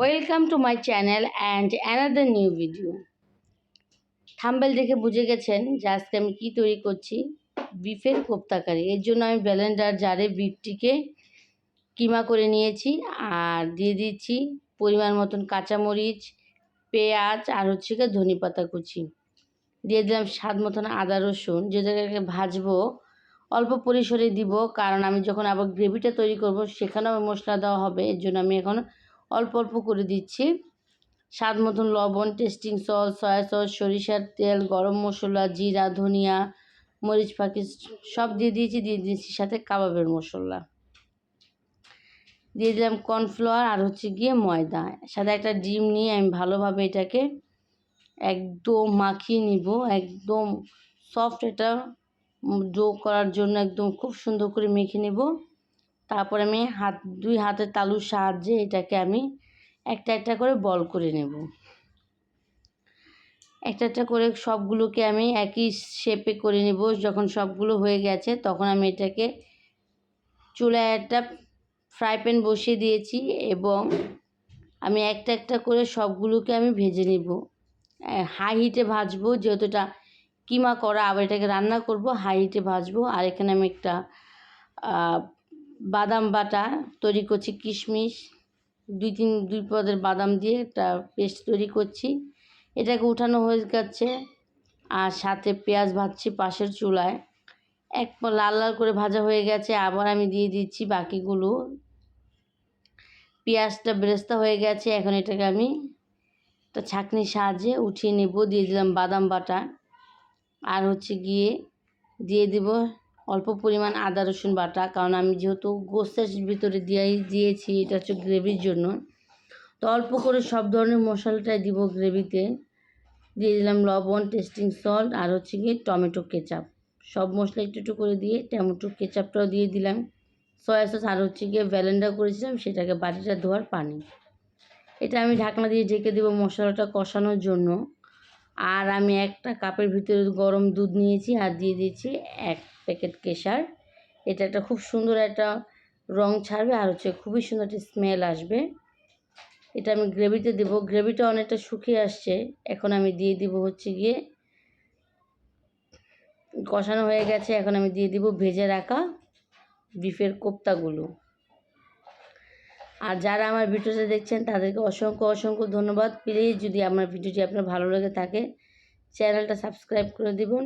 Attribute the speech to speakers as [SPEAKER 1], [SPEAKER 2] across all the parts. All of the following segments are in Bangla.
[SPEAKER 1] Welcome to my channel and another new video thumbnail দেখে বুঝে গেছেন যে আজকে আমি কী তৈরি করছি। বিফের কোপ্তাকারি। এর জন্য আমি ব্লেন্ডার জারে বিফটিকে কিমা করে নিয়েছি আর দিয়ে দিচ্ছি পরিমাণ মতন কাঁচামরিচ, পেঁয়াজ আর হচ্ছে গিয়ে ধনে পাতা কুচি। দিয়ে দিলাম স্বাদ মতন আদা রসুন। যেটাকে ভাজবো, অল্প পরিসরে দিব, কারণ আমি যখন আবার গ্রেভিটা তৈরি করব, সেখানেও মশলা দেওয়া হবে। এর জন্য আমি এখন অল্প অল্প করে দিচ্ছি। স্বাদ মতন লবণ, টেস্টিং সস, সয়া সস, সরিষার তেল, গরম মশলা, জিরা, ধনিয়া, মরিচ পাখি সব দিয়ে দিয়েছি দিয়ে দিয়েছি সাথে কাবাবের মশলা। দিয়ে দিলাম কর্নফ্লাওয়ার আর হচ্ছে গিয়ে ময়দা। সাথে একটা ডিম নিয়ে আমি ভালোভাবে এটাকে একদম মাখিয়ে নিব। একদম সফট এটা ডো করার জন্য একদম খুব সুন্দর করে মেখে নেব। তারপর আমি হাত, দুই হাতের তালুর সাহায্যে এটাকে আমি একটা একটা করে বল করে নেব। একটা একটা করে সবগুলোকে আমি একই শেপে করে নেব। যখন সবগুলো হয়ে গেছে, তখন আমি এটাকে চুলায় একটা ফ্রাই প্যান বসিয়ে দিয়েছি এবং আমি একটা একটা করে সবগুলোকে আমি ভেজে নেব। হাই হিটে ভাজবো, যেহেতু এটা কিমা করা, আবার এটাকে রান্না করব হাই হিটে ভাজবো। আর এখানে আমি একটা বাদাম বাটা, তৈরি করছি কিশমিশ, দুই তিন, দুই পদের বাদাম দিয়ে একটা পেস্ট তৈরি করছি। এটাকে উঠানো হয়ে যাচ্ছে আর সাথে পেঁয়াজ ভাজছি পাশের চুলায়। এক লাল লাল করে ভাজা হয়ে গেছে, আবার আমি দিয়ে দিচ্ছি বাকিগুলো। পেঁয়াজটা বেরেস্তা হয়ে গেছে, এখন এটাকে আমি একটা ছাঁকনির সাহায্যে উঠিয়ে নেব। দিয়ে দিলাম বাদাম বাটা। আর হচ্ছে গিয়ে দিয়ে দিব অল্প পরিমাণ আদা, রসুন বাটা। কারণ আমি যেহেতু গোস্তের ভিতরে দিয়েই দিয়েছি, এটা হচ্ছে গ্রেভির জন্য। তো অল্প করে সব ধরনের মশলাটাই দিব গ্রেভিতে। দিয়ে দিলাম লবণ, টেস্টিং সল্ট আর হচ্ছে গিয়ে টমেটো কেচাপ। সব মশলা একটু একটু করে দিয়ে টমেটো কেচাপটাও দিয়ে দিলাম। সয়া সস আর হচ্ছে গিয়ে ভ্যালেন্ডা করেছিলাম, সেটাকে বাটিটা ধোয়ার পানি। এটা আমি ঢাকনা দিয়ে ঢেকে দেবো মশলাটা কষানোর জন্য। আর আমি একটা কাপের ভিতরে গরম দুধ নিয়েছি আর দিয়ে দিয়েছি এক প্যাকেট কেশার। এটা একটা খুব সুন্দর একটা রং ছাড়বে আর হচ্ছে খুবই সুন্দর একটা স্মেল আসবে। এটা আমি গ্রেভিতে দেব। গ্রেভিটা অনেকটা শুকিয়ে আসছে। এখন আমি দিয়ে দিব হচ্ছে গিয়ে কষানো হয়ে গেছে। এখন আমি দিয়ে দিব ভেজে রাখা বিফের কোপ্তাগুলো। আর যারা আমার ভিডিওটা দেখছেন, তাদেরকে অসংখ্য অসংখ্য ধন্যবাদ। প্লিজ যদি আমার ভিডিওটি আপনার ভালো লেগে থাকে, চ্যানেলটা সাবস্ক্রাইব করে দেবেন।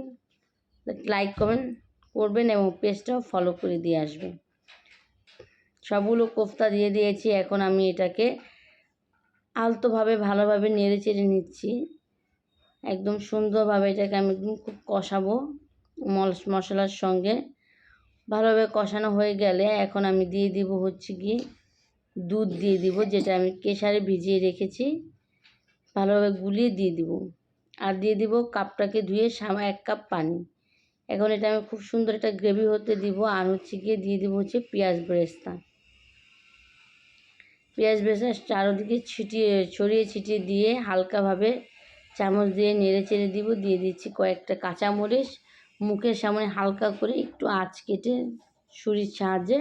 [SPEAKER 1] লাইক কমেন্ট করবেন এবং পেজটাও ফলো করে দিয়ে আসবেন। সবগুলো কোফতা দিয়ে দিয়েছি, এখন আমি এটাকে আলতোভাবে, ভালোভাবে নেড়ে চেড়ে নিচ্ছি। একদম সুন্দরভাবে এটাকে আমি একদম খুব কষাবো মশলার সঙ্গে। ভালোভাবে কষানো হয়ে গেলে এখন আমি দিয়ে দিব হচ্ছে গিয়ে দুধ দিয়ে দিব, যেটা আমি কেশারে ভিজিয়ে রেখেছি। ভালোভাবে গুলিয়ে দিয়ে দিব। আর দিয়ে দিব কাপটাকে ধুয়ে সামা, এক কাপ পানি। এখন এটা আমি খুব সুন্দর একটা গ্রেভি হতে দিব, আর হচ্ছে গিয়ে দিয়ে দিব হচ্ছে পেঁয়াজ ব্রেস্তা। পেঁয়াজ ব্রেস্তা চারোদিকে ছিটিয়ে, ছড়িয়ে ছিটিয়ে দিয়ে হালকাভাবে চামচ দিয়ে নেড়ে চেড়ে দিব, দিয়ে দিচ্ছি কয়েকটা কাঁচামরিচ। মুখের সামনে হালকা করে একটু আঁচ কেটে ছুরির সাহায্যে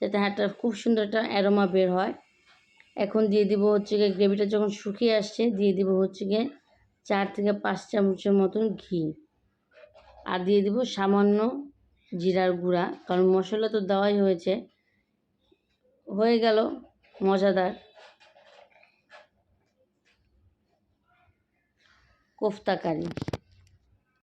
[SPEAKER 1] যাতে একটা খুব সুন্দর একটা অ্যারোমা বের হয়। এখন দিয়ে দিব হচ্ছে গিয়ে গ্রেভিটা যখন শুকিয়ে আসছে, দিয়ে দিব হচ্ছে গিয়ে চার থেকে পাঁচ চামচের মতন ঘি। আর দিয়ে দেবো সামান্য জিরার গুঁড়া, কারণ মশলা তো দেওয়াই হয়েছে। হয়ে গেল মজাদার কোফতা কারি।